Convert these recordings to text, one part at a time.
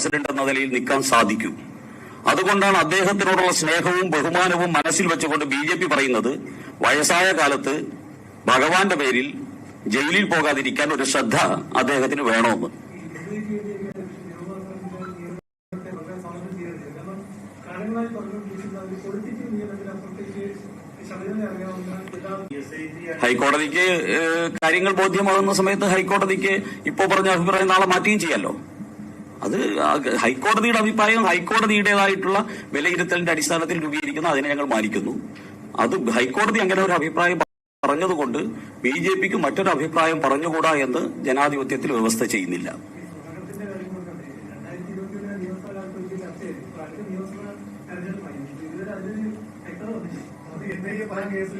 President എന്ന നിലയിൽ നിൽക്കാൻ സാധിക്കൂ. അതുകൊണ്ടാണ് അദ്ദേഹത്തിനോടുള്ള സ്നേഹവും ബഹുമാനവും മനസ്സിൽ വെച്ചുകൊണ്ട് ബി ജെ പി പറയുന്നത് വയസ്സായ കാലത്ത് ഭഗവാന്റെ പേരിൽ ജയിലിൽ പോകാതിരിക്കാൻ ഒരു ശ്രദ്ധ അദ്ദേഹത്തിന് വേണമെന്ന്. ഹൈക്കോടതിക്ക് കാര്യങ്ങൾ ബോധ്യമാകുന്ന സമയത്ത് ഹൈക്കോടതിക്ക് ഇപ്പോ പറഞ്ഞ അഭിപ്രായം നാളെ മാറ്റുകയും ചെയ്യാലോ? അത് ഹൈക്കോടതിയുടെ അഭിപ്രായം ഹൈക്കോടതിയുടേതായിട്ടുള്ള വിലയിരുത്തലിന്റെ അടിസ്ഥാനത്തിൽ രൂപീകരിക്കുന്ന അതിനെ ഞങ്ങൾ മാനിക്കുന്നു. അത് ഹൈക്കോടതി അങ്ങനെ ഒരു അഭിപ്രായം പറഞ്ഞതുകൊണ്ട് ബി ജെ പിക്ക് മറ്റൊരു അഭിപ്രായം പറഞ്ഞുകൂടാ എന്ന് ജനാധിപത്യത്തിൽ വ്യവസ്ഥ ചെയ്യുന്നില്ല.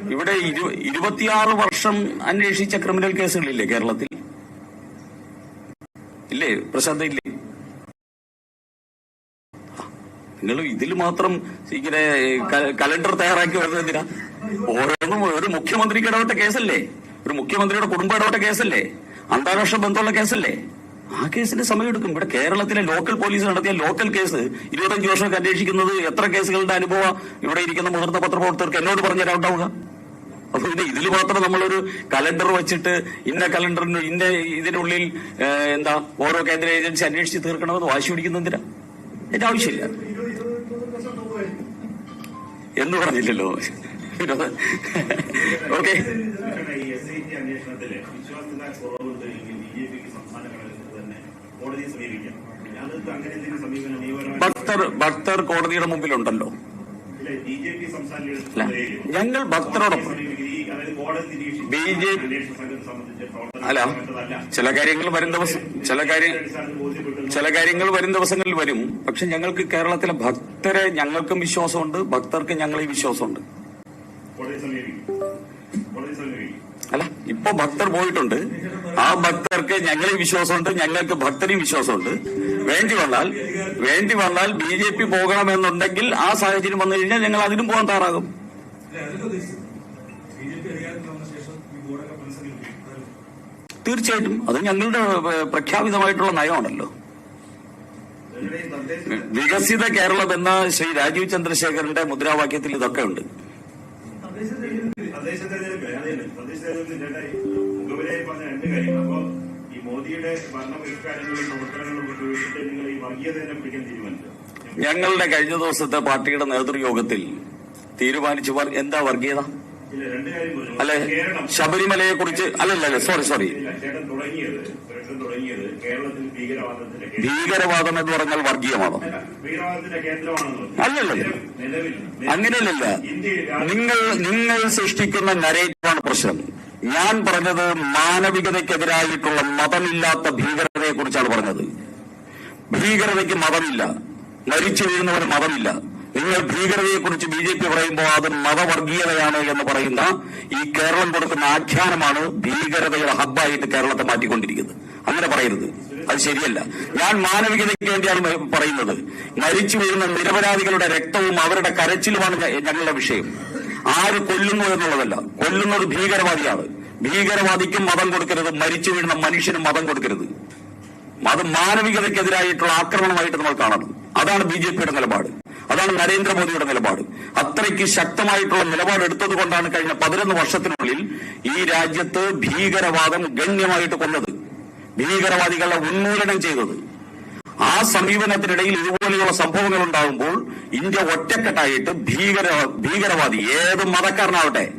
ഇവിടെ ഇരു- ഇരുപത്തിയാറ് വർഷം അന്വേഷിച്ച ക്രിമിനൽ കേസുകളില്ലേ കേരളത്തിൽ? ഇല്ലേ? പ്രശാന്ത ഇല്ലേ? നിങ്ങൾ ഇതിൽ മാത്രം ഇങ്ങനെ കലണ്ടർ തയ്യാറാക്കി വരുന്നതിനാ ഓരോന്നും ഒരു മുഖ്യമന്ത്രിക്ക് ഇടപെട്ട കേസല്ലേ? ഒരു മുഖ്യമന്ത്രിയുടെ കുടുംബം ഇടപെട്ട കേസല്ലേ? അന്താരാഷ്ട്ര ബന്ധമുള്ള കേസല്ലേ? ആ കേസിന്റെ സമയമെടുക്കും ഇവിടെ കേരളത്തിലെ ലോക്കൽ പോലീസ് നടത്തിയ ലോക്കൽ കേസ് ഇരുപത്തഞ്ച് വർഷമൊക്കെ അന്വേഷിക്കുന്നത് എത്ര കേസുകളുടെ അനുഭവം ഇവിടെ ഇരിക്കുന്ന മുതിർന്ന പത്രപ്രവർത്തകർക്ക് എന്നോട് പറഞ്ഞു തരാണ്ടാവുക? അപ്പൊ പിന്നെ ഇതിൽ മാത്രം നമ്മളൊരു കലണ്ടർ വെച്ചിട്ട് ഇന്ന കലണ്ടറിന് ഇന്ന ഇതിനുള്ളിൽ എന്താ ഓരോ കേന്ദ്ര ഏജൻസി അന്വേഷിച്ച് തീർക്കണമെന്ന് വാശി പിടിക്കുന്നതിനാ എന്റെ ആവശ്യമില്ല. എന്ന് പറഞ്ഞില്ലല്ലോ. ഓക്കെ ഭക്തർ ഭക്തർ കോടതിയുടെ മുമ്പിലുണ്ടല്ലോ. ഞങ്ങൾ ഭക്തരോടൊപ്പം. ഈ ജെ അല്ല. ചില കാര്യങ്ങൾ വരും ദിവസം ചില കാര്യം ചില കാര്യങ്ങൾ വരും ദിവസങ്ങളിൽ വരും. പക്ഷെ ഞങ്ങൾക്ക് കേരളത്തിലെ ഭക്തരെ ഞങ്ങൾക്കും വിശ്വാസമുണ്ട്. ഭക്തർക്ക് ഞങ്ങളെ വിശ്വാസമുണ്ട്. അല്ല ഇപ്പൊ ഭക്തർ പോയിട്ടുണ്ട്. ആ ഭക്തർക്ക് ഞങ്ങളെ വിശ്വാസമുണ്ട്. ഞങ്ങൾക്ക് ഭക്തരെയും വിശ്വാസമുണ്ട്. വേണ്ടി വന്നാൽ വേണ്ടി വന്നാൽ ബി ജെ പി പോകണമെന്നുണ്ടെങ്കിൽ ആ സാഹചര്യം വന്നു കഴിഞ്ഞാൽ ഞങ്ങൾ അതിനും പോകാൻ തയ്യാറാകും. തീർച്ചയായിട്ടും. അത് ഞങ്ങളുടെ പ്രഖ്യാപിതമായിട്ടുള്ള നയമാണല്ലോ. വികസിത കേരളം എന്ന ശ്രീ രാജീവ് ചന്ദ്രശേഖരന്റെ മുദ്രാവാക്യത്തിൽ ഇതൊക്കെ ഉണ്ട്. തീരുമാനിച്ചു ഞങ്ങളുടെ കഴിഞ്ഞ ദിവസത്തെ പാർട്ടിയുടെ നേതൃയോഗത്തിൽ തീരുമാനിച്ചവർ എന്താ വർഗീയത? അല്ലെ ശബരിമലയെ കുറിച്ച് അല്ലല്ല സോറി സോറി ഭീകരവാദത്തിന്റെ ഭീകരവാദം എന്ന് പറഞ്ഞാൽ വർഗീയമാണ് അല്ലല്ല ഭീകരവാദത്തിന്റെ കേന്ദ്രമാണെന്ന് പറഞ്ഞു. അല്ലല്ലല്ല. അങ്ങനെയല്ല നിങ്ങൾ നിങ്ങൾ സൃഷ്ടിക്കുന്ന നരേറ്റീവാണ് പ്രശ്നം. ഞാൻ പറഞ്ഞത് മാനവികതയ്ക്കെതിരായിട്ടുള്ള മതമില്ലാത്ത ഭീകരതയെ കുറിച്ചാണ് പറഞ്ഞത്. ഭീകരതയ്ക്ക് മതമില്ല. മരിച്ചു വീഴുന്നവന് മതമില്ല. നിങ്ങൾ ഭീകരതയെക്കുറിച്ച് ബി ജെ പി പറയുമ്പോൾ അത് മതവർഗീയതയാണ് എന്ന് പറയുന്ന ഈ കേരളം കൊടുക്കുന്ന ആഖ്യാനമാണ് ഭീകരതയുടെ ഹബ്ബായിട്ട് കേരളത്തെ മാറ്റിക്കൊണ്ടിരിക്കുന്നത്. അങ്ങനെ പറയരുത്. അത് ശരിയല്ല. ഞാൻ മാനവികതയ്ക്ക് വേണ്ടിയാണ് പറയുന്നത്. മരിച്ചു വീഴുന്ന നിരപരാധികളുടെ രക്തവും അവരുടെ കരച്ചിലുമാണ് ഞങ്ങളുടെ വിഷയം. ആര് കൊല്ലുന്നു എന്നുള്ളതല്ല. കൊല്ലുന്നത് ഭീകരവാദിയാണ്. ഭീകരവാദിക്കും മതം കൊടുക്കരുത്. മരിച്ചു വീഴുന്ന മനുഷ്യനും മതം കൊടുക്കരുത്. അത് മാനവികതയ്ക്കെതിരായിട്ടുള്ള ആക്രമണമായിട്ട് നമ്മൾ കാണണം അതാണ് ബി ജെ പിയുടെ നിലപാട്. അതാണ് നരേന്ദ്രമോദിയുടെ നിലപാട്. അത്രയ്ക്ക് ശക്തമായിട്ടുള്ള നിലപാട് എടുത്തത് കൊണ്ടാണ് കഴിഞ്ഞ പതിനൊന്ന് വർഷത്തിനുള്ളിൽ ഈ രാജ്യത്ത് ഭീകരവാദം ഗണ്യമായിട്ട് കൊന്നത്. ഭീകരവാദികളെ ഉന്മൂലനം ചെയ്തത്. ആ സമീപനത്തിനിടയിൽ ഇതുപോലെയുള്ള സംഭവങ്ങൾ ഉണ്ടാകുമ്പോൾ ഇന്ത്യ ഒറ്റക്കെട്ടായിട്ട് ഭീകര ഭീകരവാദി ഏത് മതക്കാരനാവട്ടെ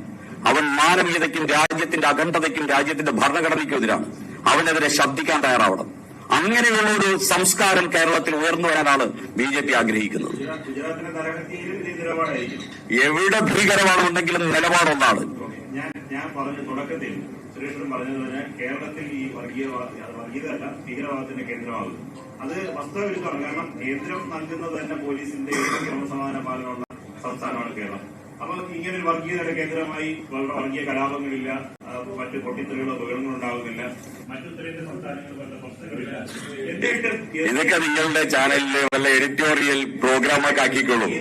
അവൻ മാനവീയതയ്ക്കും രാജ്യത്തിന്റെ അഖണ്ഡതയ്ക്കും രാജ്യത്തിന്റെ ഭരണഘടനയ്ക്കും എതിരാണ്. അവനെതിരെ ശബ്ദിക്കാൻ തയ്യാറാവണം. അങ്ങനെയുള്ള ഒരു സംസ്കാരം കേരളത്തിൽ ഉയർന്നു വരാനാണ് ബി ജെ പി ആഗ്രഹിക്കുന്നത്. എവിടെ ഭീകരമാണെന്നുണ്ടെങ്കിലും നിലപാടൊന്നാണ്. ഞാൻ തുടക്കത്തിൽ കേരളത്തിൽ ഈ വർഗീയ വർഗീയതല്ല ഭീകരവാദത്തിന്റെ അത് വസ്തുവിരുദ്ധമാണ് കാരണം കേന്ദ്രം നൽകുന്നത് തന്നെ പോലീസിന്റെ സംസ്ഥാനമാണ് കേരളം. അപ്പൊ ഇങ്ങനെ ഒരു വർഗീയതയുടെ കേന്ദ്രമായി വർഗീയ കലാപങ്ങളില്ല. മറ്റ് പൊട്ടിത്തെറികളോ ബഹളങ്ങളോ ഉണ്ടാകുന്നില്ല മറ്റു ഉത്തരേന്ത്യൻ സംസ്ഥാനങ്ങളിൽ വല്ല പ്രശ്നങ്ങളില്ല. എന്നിട്ട് ഇതൊക്കെ നിങ്ങളുടെ ചാനലിലെ വല്ല എഡിറ്റോറിയൽ പ്രോഗ്രാമൊക്കെ ആക്കിക്കൊള്ളും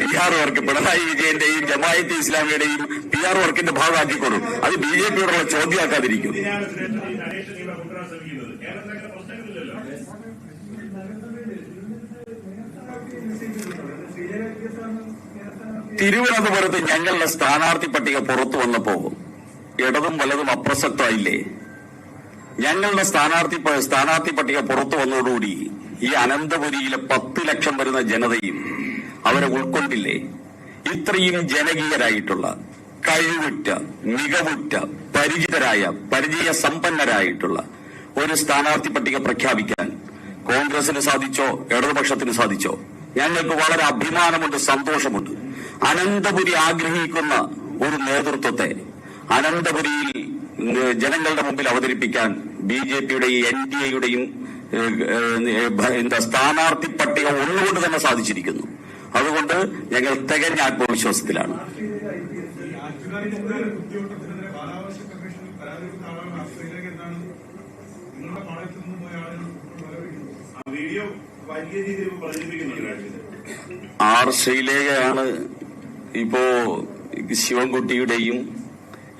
പി ആർ വർക്ക് പിണറായി വിജയന്റെയും ജമായത്ത് ഇസ്ലാമിയുടെയും പി ആർ വർക്കിന്റെ ഭാഗമാക്കിക്കൊള്ളും അത് ബി ജെ പിയോടുള്ള ചോദ്യമാക്കാതിരിക്കും. ഇതിനാണ് ഈ ഇവിടെ കൊണ്ടുവരാൻ ശ്രമിക്കുന്നത് പ്രശ്നങ്ങളില്ലല്ലോ. തിരുവനന്തപുരത്ത് ഞങ്ങളുടെ സ്ഥാനാർത്ഥി പട്ടിക പുറത്തു വന്നപ്പോ ഇടതും വലതും അപ്രസക്തമായില്ലേ? ഞങ്ങളുടെ സ്ഥാനാർത്ഥി സ്ഥാനാർത്ഥി പട്ടിക പുറത്തു വന്നതോടുകൂടി ഈ അനന്തപുരിയിലെ പത്ത് ലക്ഷം വരുന്ന ജനതയും അവരെ ഉൾക്കൊണ്ടില്ലേ? ഇത്രയും ജനകീയരായിട്ടുള്ള കഴിവുറ്റ മികവുറ്റ പരിചിതരായ പരിചയ സമ്പന്നരായിട്ടുള്ള ഒരു സ്ഥാനാർത്ഥി പട്ടിക പ്രഖ്യാപിക്കാൻ കോൺഗ്രസിന് സാധിച്ചോ ഇടതുപക്ഷത്തിന് സാധിച്ചോ? ഞങ്ങൾക്ക് വളരെ അഭിമാനമുണ്ട് സന്തോഷമുണ്ട്. അനന്തപുരി ആഗ്രഹിക്കുന്ന ഒരു നേതൃത്വത്തെ അനന്തപുരിയിൽ ജനങ്ങളുടെ മുമ്പിൽ അവതരിപ്പിക്കാൻ ബി ജെ പിയുടെയും എൻ ഡി എയുടെയും എന്താ സ്ഥാനാർത്ഥി പട്ടിക ഒന്നുകൊണ്ട് തന്നെ സാധിച്ചിരിക്കുന്നു. അതുകൊണ്ട് ഞങ്ങൾ തികഞ്ഞ ആത്മവിശ്വാസത്തിലാണ്. ആർ ശ്രീലേഖയാണ് ഇപ്പോ ശിവൻകുട്ടിയുടെയും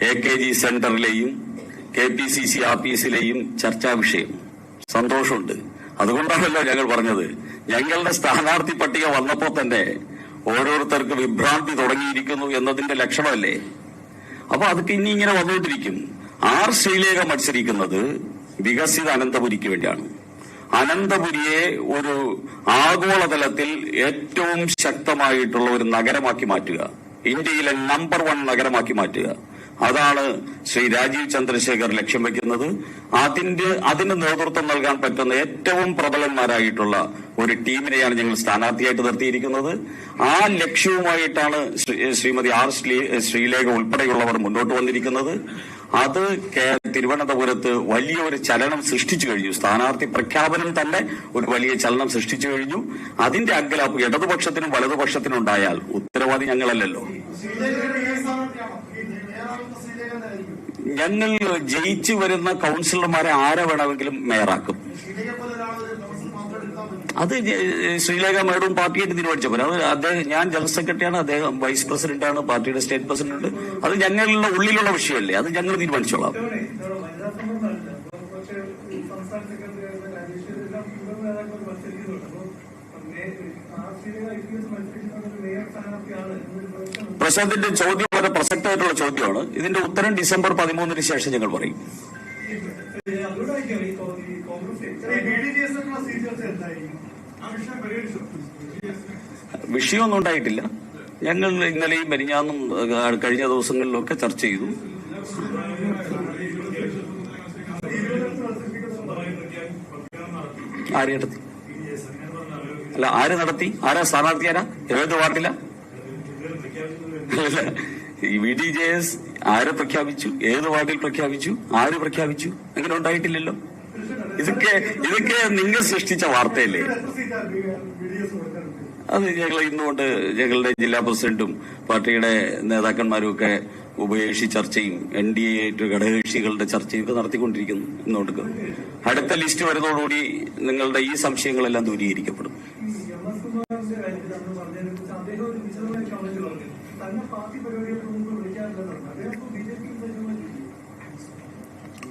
എ കെ ജി സെന്ററിലെയും കെ പി സി സി ആഫീസിലെയും ചർച്ചാ വിഷയം. സന്തോഷമുണ്ട്. അതുകൊണ്ടാണല്ലോ ഞങ്ങൾ പറഞ്ഞത്. ഞങ്ങളുടെ സ്ഥാനാർത്ഥി പട്ടിക വന്നപ്പോൾ തന്നെ ഓരോരുത്തർക്ക് വിഭ്രാന്തി തുടങ്ങിയിരിക്കുന്നു എന്നതിന്റെ ലക്ഷണമല്ലേ? അപ്പൊ അത് പിന്നെ ഇങ്ങനെ വന്നുകൊണ്ടിരിക്കും. ആർ ശ്രീലേഖ മത്സരിക്കുന്നത് വികസിത അനന്തപുരിക്ക് വേണ്ടിയാണ്. അനന്തപുരിയെ ഒരു ആഗോളതലത്തിൽ ഏറ്റവും ശക്തമായിട്ടുള്ള ഒരു നഗരമാക്കി മാറ്റുക. ഇന്ത്യയിലെ നമ്പർ വൺ നഗരമാക്കി മാറ്റുക. അതാണ് ശ്രീ രാജീവ് ചന്ദ്രശേഖർ ലക്ഷ്യം വെക്കുന്നത്. അതിന്റെ അതിന് നേതൃത്വം നൽകാൻ പറ്റുന്ന ഏറ്റവും പ്രബലന്മാരായിട്ടുള്ള ഒരു ടീമിനെയാണ് ഞങ്ങൾ സ്ഥാനാർത്ഥിയായിട്ട് നിർത്തിയിരിക്കുന്നത്. ആ ലക്ഷ്യവുമായിട്ടാണ് ശ്രീമതി ആർ ശ്രീ- ശ്രീലേഖ ഉൾപ്പെടെയുള്ളവർ മുന്നോട്ട് വന്നിരിക്കുന്നത്. അത് തിരുവനന്തപുരത്ത് തിരുവനന്തപുരത്ത് വലിയൊരു ചലനം സൃഷ്ടിച്ചു കഴിഞ്ഞു. സ്ഥാനാർത്ഥി പ്രഖ്യാപനം തന്നെ ഒരു വലിയ ചലനം സൃഷ്ടിച്ചു കഴിഞ്ഞു. അതിന്റെ അങ്കലാപ്പ് ഇടതുപക്ഷത്തിനും വലതുപക്ഷത്തിനും ഉണ്ടായാൽ ഉത്തരവാദി ഞങ്ങളല്ലല്ലോ. ഞങ്ങൾ ജയിച്ചു വരുന്ന കൗൺസിലർമാരെ ആരെ വേണമെങ്കിലും മേയറാക്കും. അത് ശ്രീലേഖ മേഡവും പാർട്ടിയായിട്ട് തീരുമാനിച്ചപ്പോൾ അത് അദ്ദേഹം ഞാൻ ജനറൽ സെക്രട്ടറിയാണ് അദ്ദേഹം വൈസ് ആണ് പാർട്ടിയുടെ സ്റ്റേറ്റ് പ്രസിഡന്റ് അത് ഞങ്ങളുടെ ഉള്ളിലുള്ള വിഷയമല്ലേ അത് ഞങ്ങൾ തീരുമാനിച്ചോളാം. പ്രശാന്തിന്റെ ചോദ്യം വളരെ പ്രസക്തമായിട്ടുള്ള ചോദ്യമാണ്. ഇതിന്റെ ഉത്തരം ഡിസംബർ പതിമൂന്നിന് ശേഷം ഞങ്ങൾ പറയും. വിഷയമൊന്നും ഉണ്ടായിട്ടില്ല ഞങ്ങൾ ഇന്നലെയും മെരിഞ്ഞാന്നും കഴിഞ്ഞ ദിവസങ്ങളിലൊക്കെ ചർച്ച ചെയ്തു. ആര് നടത്തി? അല്ല ആര് നടത്തി? ആരാ സ്ഥാനാർത്ഥി ആരാ ഏത് അല്ല, ഈ വി ഡി ജെ എസ് ആരെ പ്രഖ്യാപിച്ചു? ഏത് വാർഡിൽ പ്രഖ്യാപിച്ചു? ആര് പ്രഖ്യാപിച്ചു? അങ്ങനെ ഉണ്ടായിട്ടില്ലല്ലോ. ഇതൊക്കെ ഇതൊക്കെ നിങ്ങൾ സൃഷ്ടിച്ച വാർത്തയല്ലേ? അത് ഞങ്ങൾ ഇന്നുകൊണ്ട് ഞങ്ങളുടെ ജില്ലാ പ്രസിഡന്റും പാർട്ടിയുടെ നേതാക്കന്മാരും ഒക്കെ ഉപേക്ഷി ചർച്ചയും എൻ ഡി എ ഘടകകക്ഷികളുടെ ചർച്ചയും ഒക്കെ നടത്തിക്കൊണ്ടിരിക്കുന്നു ഇന്നുകൊണ്ട്. അടുത്ത ലിസ്റ്റ് വരുന്നതോടുകൂടി നിങ്ങളുടെ ഈ സംശയങ്ങളെല്ലാം ദൂരീകരിക്കപ്പെടും ഈ എം എസ് കുമാറിന്റെ കാര്യത്തിൽ അന്ന് പറഞ്ഞതിനെ കുറിച്ച് അദ്ദേഹം ഒരു വിശദമായ കമന്റ് പറഞ്ഞു തന്നെ പാർട്ടി പരിപാടികൾക്ക് മുമ്പ് വിളിക്കാറില്ലെന്നാണ് അദ്ദേഹം ഇപ്പോൾ ബി ജെ പി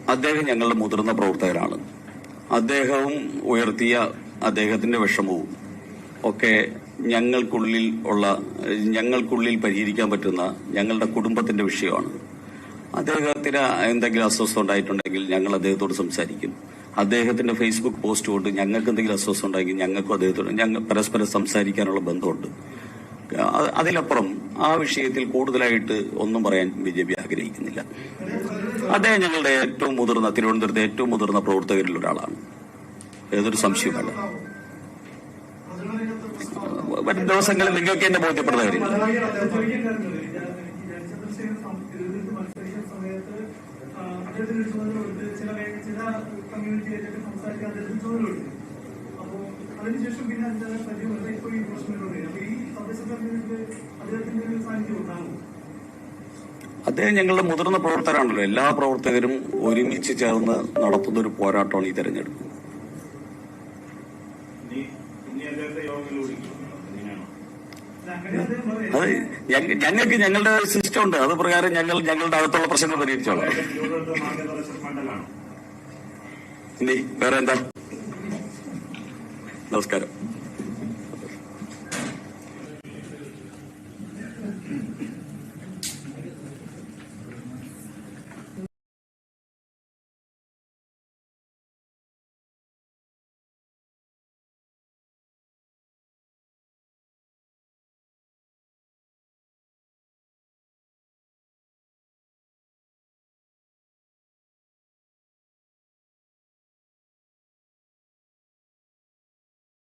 അദ്ദേഹം ഞങ്ങളുടെ മുതിർന്ന പ്രവർത്തകരാണ്. അദ്ദേഹവും ഉയർത്തിയ അദ്ദേഹത്തിന്റെ വിഷമവും ഒക്കെ ഞങ്ങൾക്കുള്ളിൽ ഉള്ള ഞങ്ങൾക്കുള്ളിൽ പരിഹരിക്കാൻ പറ്റുന്ന ഞങ്ങളുടെ കുടുംബത്തിന്റെ വിഷയമാണ്. അദ്ദേഹത്തിന് എന്തെങ്കിലും അസ്വസ്ഥ ഉണ്ടായിട്ടുണ്ടെങ്കിൽ ഞങ്ങൾ അദ്ദേഹത്തോട് സംസാരിക്കും. അദ്ദേഹത്തിന്റെ ഫേസ്ബുക്ക് പോസ്റ്റ് കൊണ്ട് ഞങ്ങൾക്ക് എന്തെങ്കിലും അസ്വസ്ഥ ഉണ്ടെങ്കിൽ ഞങ്ങൾക്കും അദ്ദേഹത്തോട് ഞങ്ങൾ പരസ്പരം സംസാരിക്കാനുള്ള ബന്ധമുണ്ട്. അതിലപ്പുറം ആ വിഷയത്തിൽ കൂടുതലായിട്ട് ഒന്നും പറയാൻ ബി ജെ പി ആഗ്രഹിക്കുന്നില്ല. അദ്ദേഹം ഞങ്ങളുടെ ഏറ്റവും മുതിർന്ന തിരുവനന്തപുരത്തെ ഏറ്റവും മുതിർന്ന പ്രവർത്തകരിൽ ഒരാളാണ്. ഏതൊരു സംശയവുമല്ല. വരും ദിവസങ്ങളിൽ നിങ്ങൾക്ക് എന്നെ ബോധ്യപ്പെടുന്ന കാര്യമില്ല. അതിനുശേഷം പിന്നെ അതിന്റെ ഇപ്പോൾ ഈ പ്രശ്നങ്ങളുണ്ട് അപ്പൊ ഈ തദ്ദേശ തെരഞ്ഞെടുപ്പിൽ അദ്ദേഹത്തിന്റെ ഒരു സാന്നിധ്യം ഉണ്ടാകും അദ്ദേഹം ഞങ്ങളുടെ മുതിർന്ന പ്രവർത്തകരാണല്ലോ. എല്ലാ പ്രവർത്തകരും ഒരുമിച്ച് ചേർന്ന് നടത്തുന്ന ഒരു പോരാട്ടമാണ് ഈ തെരഞ്ഞെടുപ്പ്. അത് ഞങ്ങൾക്ക് ഞങ്ങളുടെ സിസ്റ്റം ഉണ്ട്. അത് പ്രകാരം ഞങ്ങൾ ഞങ്ങളുടെ അകത്തുള്ള പ്രശ്നങ്ങൾ പരിഹരിച്ചോളാം. വേറെ എന്താ? നമസ്കാരം.